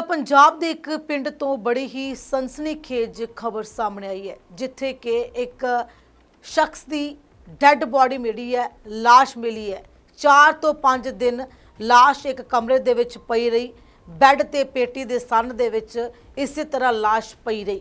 ਤਾਂ ਪੰਜਾਬ ਦੇ ਇੱਕ ਪਿੰਡ ਤੋਂ ਬੜੀ ਹੀ ਸਨਸਨੀਖੇਜ ਖਬਰ ਸਾਹਮਣੇ ਆਈ ਹੈ ਜਿੱਥੇ ਕਿ ਇੱਕ ਸ਼ਖਸ ਦੀ ਡੈੱਡ ਬਾਡੀ ਮਿਲੀ ਹੈ লাশ ਮਿਲੀ ਹੈ 4 ਤੋਂ 5 ਦਿਨ লাশ ਇੱਕ ਕਮਰੇ ਦੇ ਵਿੱਚ ਪਈ ਰਹੀ ਬੈੱਡ ਤੇ ਪੇਟੀ ਦੇ ਸੰਨ ਦੇ ਵਿੱਚ ਇਸੇ ਤਰ੍ਹਾਂ লাশ ਪਈ ਰਹੀ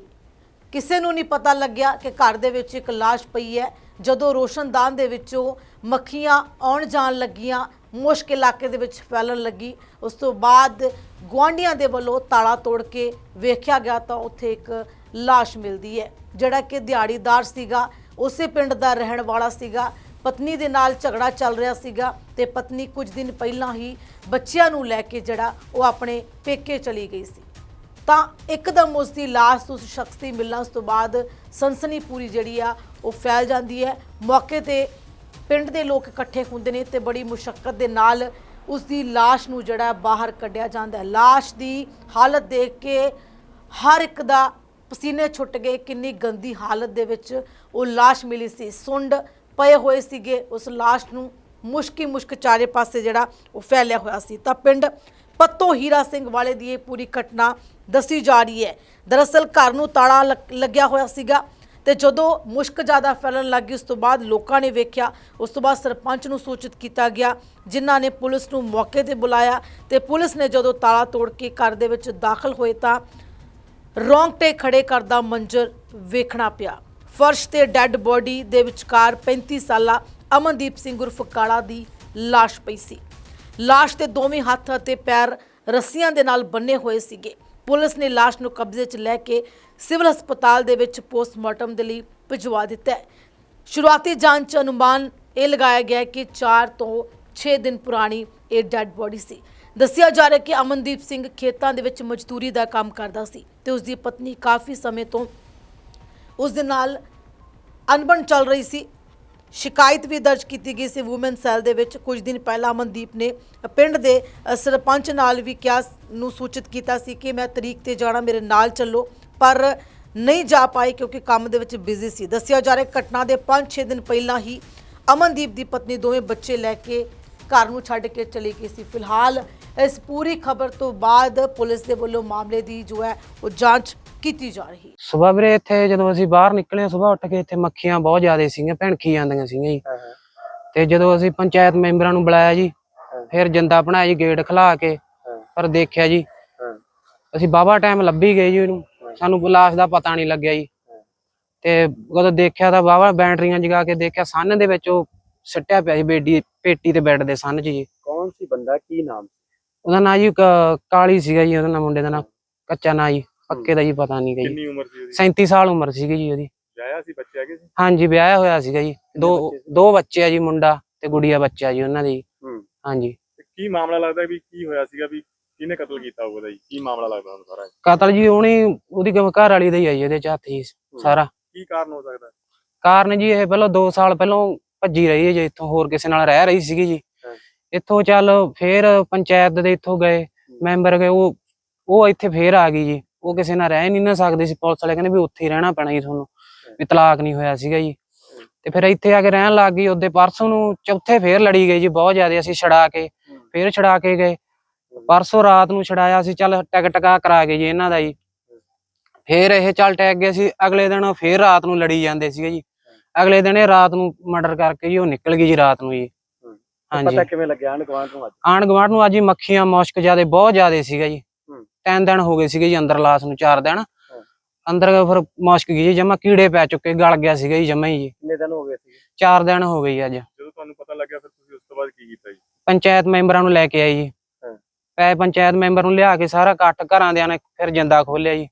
ਕਿਸੇ ਨੂੰ ਨਹੀਂ ਪਤਾ ਲੱਗਿਆ ਕਿ ਘਰ ਦੇ ਵਿੱਚ ਇੱਕ লাশ ਪਈ ਹੈ ਜਦੋਂ ਰੋਸ਼ਨਦਾਨ ਦੇ ਵਿੱਚੋਂ ਮੱਖੀਆਂ ਆਉਣ ਜਾਣ ਲੱਗੀਆਂ ਮੁਸ਼ਕ ਇਲਾਕੇ ਦੇ ਵਿੱਚ ਫੈਲਣ ਲੱਗੀ। ਉਸ ਤੋਂ ਬਾਅਦ ਗੁਆਂਢੀਆਂ ਦੇ ਵੱਲੋਂ ਤਾਲਾ ਤੋੜ ਕੇ ਵੇਖਿਆ ਗਿਆ ਤਾਂ ਉੱਥੇ ਇੱਕ ਲਾਸ਼ ਮਿਲਦੀ ਹੈ, ਜਿਹੜਾ ਕਿ ਦਿਹਾੜੀਦਾਰ ਸੀਗਾ। ਉਸੇ ਪਿੰਡ ਦਾ ਰਹਿਣ ਵਾਲਾ ਸੀਗਾ। ਪਤਨੀ ਦੇ ਨਾਲ ਝਗੜਾ ਚੱਲ ਰਿਹਾ ਸੀਗਾ ਤੇ ਪਤਨੀ ਕੁਝ ਦਿਨ ਪਹਿਲਾਂ ਹੀ ਬੱਚਿਆਂ ਨੂੰ ਲੈ ਕੇ ਜਿਹੜਾ ਉਹ ਆਪਣੇ ਪੇਕੇ ਚਲੀ ਗਈ ਸੀ। ਤਾਂ ਇੱਕਦਮ ਉਸ ਦੀ ਲਾਸ਼ ਉਸ ਸ਼ਖਸ ਦੀ ਮਿਲਣ ਉਸ ਤੋਂ ਬਾਅਦ ਸਨਸਨੀ ਪੂਰੀ ਜਿਹੜੀ ਆ, ਉਹ ਫੈਲ ਜਾਂਦੀ ਹੈ। ਮੌਕੇ ਤੇ ਪਿੰਡ ਦੇ ਲੋਕ ਇਕੱਠੇ ਹੁੰਦੇ ਨੇ ਤੇ ਬੜੀ ਮੁਸ਼ਕਲ ਦੇ ਨਾਲ ਉਸ ਦੀ ਲਾਸ਼ ਨੂੰ ਜਿਹੜਾ ਬਾਹਰ ਕੱਢਿਆ ਜਾਂਦਾ ਹੈ। ਲਾਸ਼ ਦੀ ਹਾਲਤ ਦੇਖ ਕੇ ਹਰ ਇੱਕ ਦਾ ਪਸੀਨੇ ਛੁੱਟ ਗਏ, ਕਿੰਨੀ ਗੰਦੀ ਹਾਲਤ ਦੇ ਵਿੱਚ ਉਹ ਲਾਸ਼ ਮਿਲੀ ਸੀ। ਸੁੰਡ ਪਏ ਹੋਏ ਸੀਗੇ, ਉਸ ਲਾਸ਼ ਨੂੰ ਮੁਸ਼ਕੀ ਮੁਸ਼ਕ ਚਾਰੇ ਪਾਸੇ ਜਿਹੜਾ ਉਹ ਫੈਲਿਆ ਹੋਇਆ ਸੀ। ਤਾਂ ਪਿੰਡ ਪੱਤੋ ਹੀਰਾ ਸਿੰਘ ਵਾਲੇ ਦੀ ਇਹ ਪੂਰੀ ਘਟਨਾ ਦੱਸੀ ਜਾ ਰਹੀ ਹੈ। ਦਰਅਸਲ ਘਰ ਨੂੰ ਤਾਲਾ ਲੱਗ- ਲੱਗਿਆ ਹੋਇਆ ਸੀਗਾ। ਤੇ ਜਦੋਂ ਮੁਸ਼ਕ ਜ਼ਿਆਦਾ ਫੈਲਣ ਲੱਗੀ ਉਸ ਤੋਂ ਬਾਅਦ ਲੋਕਾਂ ਨੇ ਵੇਖਿਆ, ਉਸ ਤੋਂ ਬਾਅਦ ਸਰਪੰਚ ਨੂੰ ਸੂਚਿਤ ਕੀਤਾ ਗਿਆ, ਜਿਨ੍ਹਾਂ ਨੇ ਪੁਲਿਸ ਨੂੰ ਮੌਕੇ ਤੇ ਬੁਲਾਇਆ ਤੇ ਪੁਲਿਸ ਨੇ ਜਦੋਂ ਤਾਲਾ ਤੋੜ ਕੇ ਘਰ ਦੇ ਵਿੱਚ ਦਾਖਲ ਹੋਏ ਤਾਂ ਰੌਂਗਟੇ ਖੜੇ ਕਰਦਾ ਮੰਜ਼ਰ ਵੇਖਣਾ ਪਿਆ। ਫਰਸ਼ ਤੇ ਡੈੱਡ ਬੋਡੀ ਦੇ ਵਿਚਕਾਰ 35 ਸਾਲਾ ਅਮਨਦੀਪ ਸਿੰਘ ਉਰਫ ਕਾਲਾ ਦੀ ਲਾਸ਼ ਪਈ ਸੀ। ਲਾਸ਼ ਦੇ ਦੋਵੇਂ ਹੱਥ ਅਤੇ ਪੈਰ ਰੱਸੀਆਂ ਦੇ ਨਾਲ ਬੰਨੇ ਹੋਏ ਸੀਗੇ। ਪੁਲਿਸ ਨੇ ਲਾਸ਼ ਨੂੰ ਕਬਜ਼ੇ 'ਚ ਲੈ ਕੇ ਸਿਵਲ ਹਸਪਤਾਲ ਦੇ ਵਿੱਚ ਪੋਸਟਮਾਰਟਮ ਦੇ ਲਈ ਭਿਜਵਾ ਦਿੱਤਾ ਹੈ। ਸ਼ੁਰੂਆਤੀ ਜਾਂਚ 'ਚ ਅਨੁਮਾਨ ਇਹ ਲਗਾਇਆ ਗਿਆ ਕਿ 4 ਤੋਂ 6 ਦਿਨ ਪੁਰਾਣੀ ਇਹ ਡੈੱਡ ਬੋਡੀ ਸੀ। ਦੱਸਿਆ ਜਾ ਰਿਹਾ ਕਿ ਅਮਨਦੀਪ ਸਿੰਘ ਖੇਤਾਂ ਦੇ ਵਿੱਚ ਮਜ਼ਦੂਰੀ ਦਾ ਕੰਮ ਕਰਦਾ ਸੀ ਤੇ ਉਸ ਦੀ ਪਤਨੀ ਕਾਫੀ ਸਮੇਂ ਤੋਂ ਉਸ ਦੇ ਨਾਲ ਅਣਬਣ ਚੱਲ ਰਹੀ ਸੀ। ਸ਼ਿਕਾਇਤ ਵੀ ਦਰਜ ਕੀਤੀ ਗਈ ਸੀ ਔਮਨ ਸੈੱਲ ਦੇ ਵਿੱਚ। ਕੁਝ ਦਿਨ ਪਹਿਲਾਂ ਅਮਨਦੀਪ ਨੇ ਪਿੰਡ ਦੇ ਸਰਪੰਚ ਨਾਲ ਵੀ ਕਿਹਾ ਨੂੰ ਸੂਚਿਤ ਕੀਤਾ ਸੀ ਕਿ ਮੈਂ ਤਰੀਕ ਤੇ ਜਾਣਾ, ਮੇਰੇ ਨਾਲ ਚੱਲੋ, ਪਰ ਨਹੀਂ ਜਾ ਪਾਈ ਕਿਉਂਕਿ ਕੰਮ ਦੇ ਵਿੱਚ ਬਿਜ਼ੀ ਸੀ। ਦੱਸਿਆ ਜਾ ਰਿਹਾ ਘਟਨਾ ਦੇ 5-6 ਦਿਨ ਪਹਿਲਾਂ ਹੀ ਅਮਨਦੀਪ ਦੀ ਪਤਨੀ ਦੋਵੇਂ ਬੱਚੇ ਲੈ ਕੇ ਘਰ ਨੂੰ ਛੱਡ ਕੇ ਚਲੀ ਗਈ ਸੀ। ਫਿਲਹਾਲ ਇਸ ਪੂਰੀ ਖਬਰ ਤੋਂ ਬਾਅਦ ਪੁਲਿਸ ਦੇ ਵੱਲੋਂ ਮਾਮਲੇ ਦੀ ਜੋ ਹੈ ਉਹ ਜਾਂਚ ਕੀਤੀ ਜਾ ਰਹੀ ਹੈ। ਸਵੇਰ ਵੀਰੇ ਇੱਥੇ ਜਦੋਂ ਅਸੀਂ ਬਾਹਰ ਨਿਕਲੇ ਸਵੇਰ ਉੱਠ ਕੇ ਇੱਥੇ ਮੱਖੀਆਂ ਬਹੁਤ ਜ਼ਿਆਦਾ ਸੀਗੀਆਂ ਭਿਣਕੀ ਜਾਂਦੀਆਂ ਸੀਗੀਆਂ ਜੀ। ਤੇ ਜਦੋਂ ਅਸੀਂ ਪੰਚਾਇਤ ਮੈਂਬਰਾਂ ਨੂੰ ਬੁਲਾਇਆ ਜੀ ਫਿਰ ਜਿੰਦਾ ਬਣਾਇਆ ਜੀ ਗੇਟ ਖਲਾ ਕੇ ਪਰ ਦੇਖਿਆ ਜੀ ਅਸੀਂ ਬਾਬਾ ਟਾਈਮ ਲੱਭੀ ਗਏ ਜੀ ਉਹਨੂੰ। ਸਾਨੂੰ ਲਾਸ਼ ਦਾ ਪਤਾ ਨਹੀਂ ਲੱਗਿਆ ਜੀ। ਤੇ ਜਦੋਂ ਦੇਖਿਆ ਤਾਂ ਬਾਬਾ ਬੈਟਰੀਆਂ ਜਗਾ ਕੇ ਦੇਖਿਆ ਸੰਨ ਦੇ ਵਿੱਚ ਉਹ ਸਿੱਟਿਆ ਪਿਆ ਸੀ ਬੇਡੀ ਪੇਟੀ ਤੇ ਬੈੱਡ ਦੇ ਸੰਨ 'ਚ ਜੀ। ਕੌਣ ਸੀ ਬੰਦਾ? ਕੀ ਨਾਮ ਉਹਦਾ ਨਾਂ ਜੀ ਕ- ਕਾਲੀ ਸੀਗਾ ਜੀ ਉਹਦਾ ਨਾਂ ਮੁੰਡੇ ਦਾ ਨਾਂ ਕੱਚਾ ਨਾਂ ਜੀ। ਪੱਕੇ ਦਾ ਜੀ ਪਤਾ ਨਹੀਂ ਗਾ ਜੀ ਕਿੰਨੀ ਉਮਰ ਸੀ ਉਹਦੀ? 37 ਸਾਲ ਉਮਰ ਸੀਗੀ ਜੀ ਉਹਦੀ। ਵਿਆਹਿਆ ਸੀ ਬੱਚੇ ਹੈਗੇ ਸੀ? ਹਾਂਜੀ ਵਿਆਹਿਆ ਹੋਇਆ ਸੀਗਾ ਜੀ। ਦੋ ਬੱਚੇ ਸੀ? ਦੋ ਬੱਚੇ ਆ ਜੀ ਮੁੰਡਾ ਤੇ ਗੁੜੀਆ ਬੱਚਾ ਜੀ ਉਹਨਾਂ ਦੀ। ਹੂੰ। ਹਾਂਜੀ। ਤੇ ਕੀ ਮਾਮਲਾ ਲੱਗਦਾ ਵੀ ਕੀ ਹੋਇਆ ਸੀਗਾ ਵੀ ਕਿਹਨੇ ਕਤਲ ਕੀਤਾ ਹੋਊਗਾ ਜੀ? ਕੀ ਮਾਮਲਾ ਲੱਗਦਾ ਤੁਹਾਨੂੰ ਸਾਰਾ ਇਹ? ਕਤਲ ਜੀ ਉਹਨੇ ਉਹਦੀ ਘਰ ਵਾਲੀ ਦਾ ਹੀ ਆ ਜੀ ਇਹਦੇ ਚ ਹੱਥ ਜੀ ਸਾਰਾ। ਕੀ ਕਾਰਨ ਹੋ ਸਕਦਾ? ਕਾਰਨ ਜੀ ਇਹ ਪਹਿਲਾਂ 2 ਸਾਲ ਪਹਿਲਾਂ ਭੱਜੀ ਰਹੀ ਹੈ ਜੀ ਇੱਥੋਂ ਹੋਰ ਕਿਸੇ ਨਾਲ ਰਹਿ ਰਹੀ ਸੀਗੀ ਜੀ। ਹਾਂ। ਇੱਥੋਂ ਚੱਲ ਫੇਰ ਪੰਚਾਇਤ ਦੇ ਇੱਥੋਂ ਗਏ ਮੈਂਬਰ ਗਏ ਉਹ ਉਹ ਇੱਥੇ ਫੇਰ ਆ ਗਈ ਜੀ। ਉਹ ਕਿਸੇ ਨਾਲ ਰਹਿ ਨਹੀਂ ਨਾ ਸਕਦੇ ਸੀ ਪੁਲਿਸ ਵਾਲੇ ਕਹਿੰਦੇ ਵੀ ਉੱਥੇ ਹੀ ਰਹਿਣਾ ਪੈਣਾ ਜੀ ਤੁਹਾਨੂੰ ਵੀ ਤਲਾਕ ਨਹੀਂ ਹੋਇਆ ਸੀਗਾ ਜੀ। ਤੇ ਫਿਰ ਇੱਥੇ ਆ ਕੇ ਰਹਿਣ ਲੱਗ ਗਈ ਉਹਦੇ ਪਰਸੋਂ ਨੂੰ ਚੌਥੇ ਫੇਰ ਲੜੀ ਗਈ ਜੀ ਬਹੁਤ ਜ਼ਿਆਦਾ ਅਸੀਂ ਛੜਾ ਕੇ ਫੇਰ ਛੜਾ ਕੇ ਗਏ। ਪਰਸੋਂ ਰਾਤ ਨੂੰ ਛਡਾਇਆ ਸੀ ਚੱਲ ਟਕ ਟਕਾ ਕਰਾ ਗਏ ਜੀ ਇਹਨਾਂ ਦਾ ਜੀ। ਫੇਰ ਇਹ ਚੱਲ ਟੈਗ ਗਏ ਸੀ ਅਗਲੇ ਦਿਨ ਫੇਰ ਰਾਤ ਨੂੰ ਲੜੀ ਜਾਂਦੇ ਸੀਗੇ ਜੀ। ਅਗਲੇ ਦਿਨ ਇਹ ਰਾਤ ਨੂੰ ਮਰਡਰ ਕਰਕੇ ਜੀ ਉਹ ਨਿਕਲ ਗਈ ਜੀ ਰਾਤ ਨੂੰ ਜੀ। ਹਾਂਜੀ। ਪਤਾ ਕਿਵੇਂ ਲੱਗਿਆ ਆਣ ਨੂੰ ਅੱਜ? ਗੁਆਂਢ ਨੂੰ ਅੱਜ ਹੀ ਮੱਖੀਆਂ ਮੁਸ਼ਕ ਜਿਆਦੇ ਬਹੁਤ ਜ਼ਿਆਦੇ ਸੀਗਾ ਜੀ। ਤਿੰਨ ਦਿਨ ਹੋ ਗਏ ਸੀਗੇ ਜੀ ਅੰਦਰ ਲਾਸ ਨੂੰ ਚਾਰ ਦਿਨ। ਅੰਦਰ ਫਿਰ ਮੁਸ਼ਕ ਗਈ ਜੀ ਜਮਾ ਕੀੜੇ ਪੈ ਚੁੱਕੇ ਗਲ ਗਿਆ ਸੀਗਾ ਜੀ ਜਮਾ ਹੀ ਜੀ। ਕਿੰਨੇ ਦਿਨ ਹੋ ਗਏ ਸੀ ਚਾਰ ਦਿਨ ਹੋ ਗਏ ਜੀ ਅੱਜ। ਜਦੋਂ ਤੁਹਾਨੂੰ ਪਤਾ ਲੱਗਿਆ ਫਿਰ ਤੁਸੀਂ ਉਸ ਤੋਂ ਬਾਅਦ ਕੀ ਕੀਤਾ ਜੀ? ਪੰਚਾਇਤ ਮੈਂਬਰਾਂ ਨੂੰ ਲੈ ਕੇ ਆਏ ਜੀ। ਪੈ ਪੰਚਾਇਤ ਮੈਂਬਰ ਨੂੰ ਲਿਆ ਕੇ ਸਾਰਾ ਇਕੱਠ ਘਰਾਂ ਦੇ ਨੇ ਫਿਰ ਜਿੰਦਾ ਖੋਲਿਆ ਜੀ।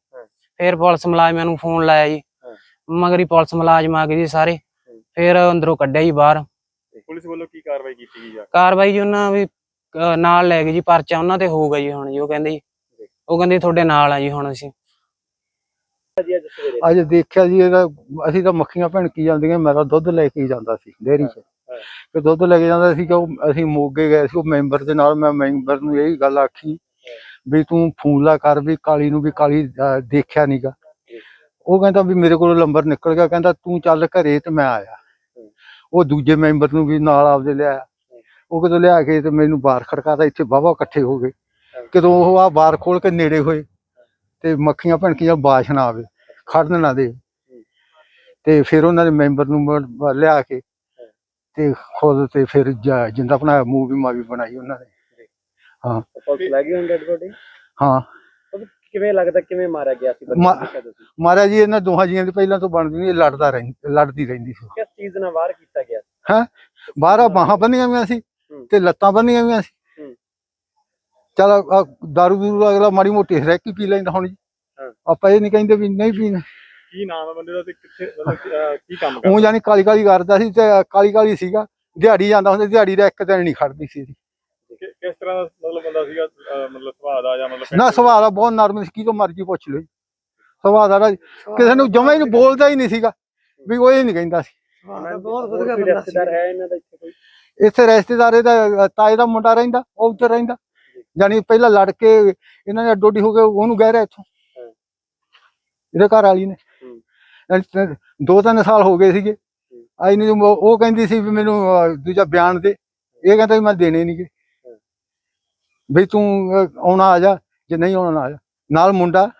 ਫਿਰ ਪੁਲਿਸ ਮੁਲਾਜ਼ਮਾਂ ਨੂੰ ਫੋਨ ਲਾਇਆ ਜੀ। ਮਗਰੀ ਪੁਲਿਸ ਮੁਲਾਜ਼ਮ ਆ ਗਏ ਜੀ ਸਾਰੇ। ਫਿਰ ਅੰਦਰੋਂ ਕੱਢਿਆ ਜੀ ਬਾਹਰ। ਪੁਲਿਸ ਵੱਲੋਂ ਕੀ ਕਾਰਵਾਈ ਕੀਤੀ ਗਈ ਆ ਕਾਰਵਾਈ ਜੀ ਉਹਨਾਂ ਵੀ ਨਾਲ ਲੈ ਗਏ ਜੀ ਪਰਚਾ ਉਹਨਾਂ ਤੇ ਹੋਊਗਾ ਜੀ ਹੁਣ ਜੀ ਉਹ ਕਹਿੰਦੇ ਜੀ। ਉਹ ਕਹਿੰਦੇ ਤੁਹਾਡੇ ਨਾਲ ਆ ਜੀ ਹੁਣ ਅਸੀਂ। ਅੱਜ ਦੇਖਿਆ ਜੀ ਇਹਦਾ ਅਸੀਂ ਤਾਂ ਮੱਖੀਆਂ ਭਿਣਕੀ ਜਾਂਦੀਆਂ ਮੈਂ ਤਾਂ ਦੁੱਧ ਲੈ ਕੇ ਹੀ ਜਾਂਦਾ ਸੀ ਡੇਅਰੀ 'ਚ। ਤੇ ਦੁੱਧ ਲੈ ਕੇ ਜਾਂਦਾ ਸੀ ਕਿ ਉਹ ਅਸੀਂ ਮੋਗੇ ਗਏ ਸੀ ਉਹ ਮੈਂਬਰ ਦੇ ਨਾਲ ਮੈਂ ਮੈਂਬਰ ਨੂੰ ਇਹੀ ਗੱਲ ਆਖੀ ਵੀ ਤੂੰ ਫੋਨ ਲਾ ਕਰ ਵੀ ਕਾਲੀ ਨੂੰ ਵੀ ਕਾਲੀ ਦੇਖਿਆ ਨਹੀਂਗਾ ਉਹ ਕਹਿੰਦਾ ਵੀ ਮੇਰੇ ਕੋਲ ਨੰਬਰ ਨਿਕਲ ਗਿਆ ਕਹਿੰਦਾ ਤੂੰ ਚੱਲ ਘਰੇ ਤੇ ਮੈਂ ਆਇਆ। ਉਹ ਦੂਜੇ ਮੈਂਬਰ ਨੂੰ ਵੀ ਨਾਲ ਆਪਦੇ ਲਿਆਇਆ। ਉਹ ਕਿਤੇ ਲਿਆ ਕੇ ਤੇ ਮੈਨੂੰ ਬਾਹਰ ਖੜਕਾਤਾ ਇੱਥੇ ਵਾਹਵਾ ਇਕੱਠੇ ਹੋ ਗਏ। ਕਿਦੋਂ ਉਹ ਆ ਬਾਰ ਖੋਲ ਕੇ ਨੇੜੇ ਹੋਏ ਤੇ ਮੱਖੀਆਂ ਭਣਕੀਆਂ ਬਾਸ਼ ਨਾ ਆਵੇ ਖੜਨ ਨਾ ਦੇ। ਤੇ ਫਿਰ ਉਹਨਾਂ ਦੇ ਮੈਂਬਰ ਨੂੰ ਲਿਆ ਕੇ ਤੇ ਖੁਦ ਤੇ ਫਿਰ ਜਿੰਦਾ ਬਣਾਇਆ ਮੂਵੀ ਮਾਵੀ ਬਣਾਈ ਉਹਨਾਂ ਨੇ। ਹੁਣ ਡੈਡ ਬੋਡੀ ਹਾਂ ਕਿਵੇਂ ਲੱਗਦਾ ਕਿਵੇਂ ਮਾਰਿਆ ਗਿਆ ਸੀ ਬੰਦੇ ਮਾ- ਨੂੰ ਦੇਖਿਆ ਤੁਸੀਂ? ਮਹਾਰਾਜ ਜੀ ਇਹਨਾਂ ਦੋਹਾਂ ਜੀਆਂ ਦੀ ਪਹਿਲਾਂ ਤੋਂ ਬਣਦੀ ਨਹੀਂ ਲੜਦਾ ਰਹਿੰਦੀ ਲੜਦੀ ਰਹਿੰਦੀ ਸੀ। ਕਿਸ ਚੀਜ਼ ਨਾਲ ਵਾਰ ਕੀਤਾ ਗਿਆ ਬਾਹਰਾਂ ਬਾਹਾਂ ਬੰਨੀਆਂ ਹੋਈਆਂ ਸੀ ਹੂੰ। ਤੇ ਲੱਤਾਂ ਬੰਨੀਆਂ ਹੋਈਆਂ ਸੀ। ਹੂੰ। ਚਲ ਦਾਰੂ ਦੂਰੂ ਅਗਲਾ ਮਾੜੀ ਮੋਟੀ ਹਰੇਕ ਹੀ ਪੀ ਲੈਂਦਾ ਹੁਣ ਜੀ। ਆਪਾਂ ਇਹ ਨਹੀਂ ਕਹਿੰਦੇ ਵੀ ਨਹੀਂ ਪੀਣਾ। ਕੀ ਨਾਮ ਹੈ ਬੰਦੇ ਦਾ ਤੇ ਕਿੱਥੇ ਮਤਲਬ ਕਿ, ਕੀ ਕੰਮ ਉਹ ਕਰਦਾ ਜਾਨੀ ਕਾਲੀ ਕਾਲੀ ਕਰਦਾ ਸੀ ਤੇ ਕਾਲੀ ਕਾਲੀ ਸੀਗਾ। ਦਿਹਾੜੀ ਜਾਂਦਾ ਹੁੰਦਾ ਦਿਹਾੜੀ ਦਾ ਇੱਕ ਦਿਨ ਨਹੀਂ ਖੜਦੀ ਸੀ ਇਹਦੀ। ਕਿ- ਕਿਸ ਤਰ੍ਹਾਂ ਦਾ ਮਤਲਬ ਬੰਦਾ ਸੀਗਾ ਮਤਲਬ ਸੁਭਾਅ ਦਾ ਜਾਂ ਮਤਲਬ ਨਾ ਸੁਭਾਅ ਦਾ ਬਹੁਤ ਨਰਮ ਸੀ ਕਿਤੋਂ ਮਰਜ਼ੀ ਪੁੱਛ ਲਓ ਜੀ। ਸੁਭਾਅ ਦਾ ਤਾਂ ਕਿਸੇ ਨੂੰ ਜਮਾ ਹੀ ਨਹੀਂ ਬੋਲਦਾ ਹੀ ਨਹੀਂ ਸੀਗਾ ਵੀ ਉਹ ਇਹ ਨਹੀਂ ਕਹਿੰਦਾ ਸੀ। ਬਹੁਤ ਵਧੀਆ ਬੰਦਾ ਰਿਸ਼ਤੇਦਾਰ ਹੈ ਇਹਨਾਂ ਦਾ ਇੱਥੇ ਕੋਈ? ਇੱਥੇ ਰਿਸ਼ਤੇਦਾਰ ਇਹਦਾ ਤਾਏ ਦਾ ਮੁੰਡਾ ਰਹਿੰਦਾ ਉਹ ਉੱਧਰ ਰਹਿੰਦਾ। ਜਾਨੀ ਪਹਿਲਾਂ ਲੜ ਕੇ ਇਹਨਾਂ ਨੇ ਅੱਡੋਡੀ ਹੋ ਕੇ ਉਹਨੂੰ ਕਹਿ ਰਿਹਾ ਇੱਥੋਂ। ਇਹਦੇ ਘਰ ਵਾਲੀ ਨੇ। ਦੋ ਤਿੰਨ ਸਾਲ ਹੋ ਗਏ ਸੀਗੇ। ਆਈ ਨਹੀਂ ਉਹ ਕਹਿੰਦੀ ਸੀ ਵੀ ਮੈਨੂੰ ਦੂਜਾ ਬਿਆਨ ਦੇ। ਇਹ ਕਹਿੰਦਾ ਵੀ ਮੈਂ ਦੇਣੇ ਨਹੀਂਗੇ ਵੀ ਤੂੰ ਆਉਣਾ ਆ ਜਾ ਜੇ ਨਹੀਂ ਆਉਣਾ ਨਾ ਆ ਜਾ। ਨਾਲ ਮੁੰਡਾ।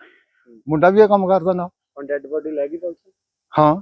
ਮੁੰਡਾ ਵੀ ਇਹ ਕੰਮ ਕਰਦਾ ਨਾ ਹੁਣ ਡੈਡ ਬੋਡੀ ਲੈ ਗਈ ਪੁਲਿਸ? ਹਾਂ।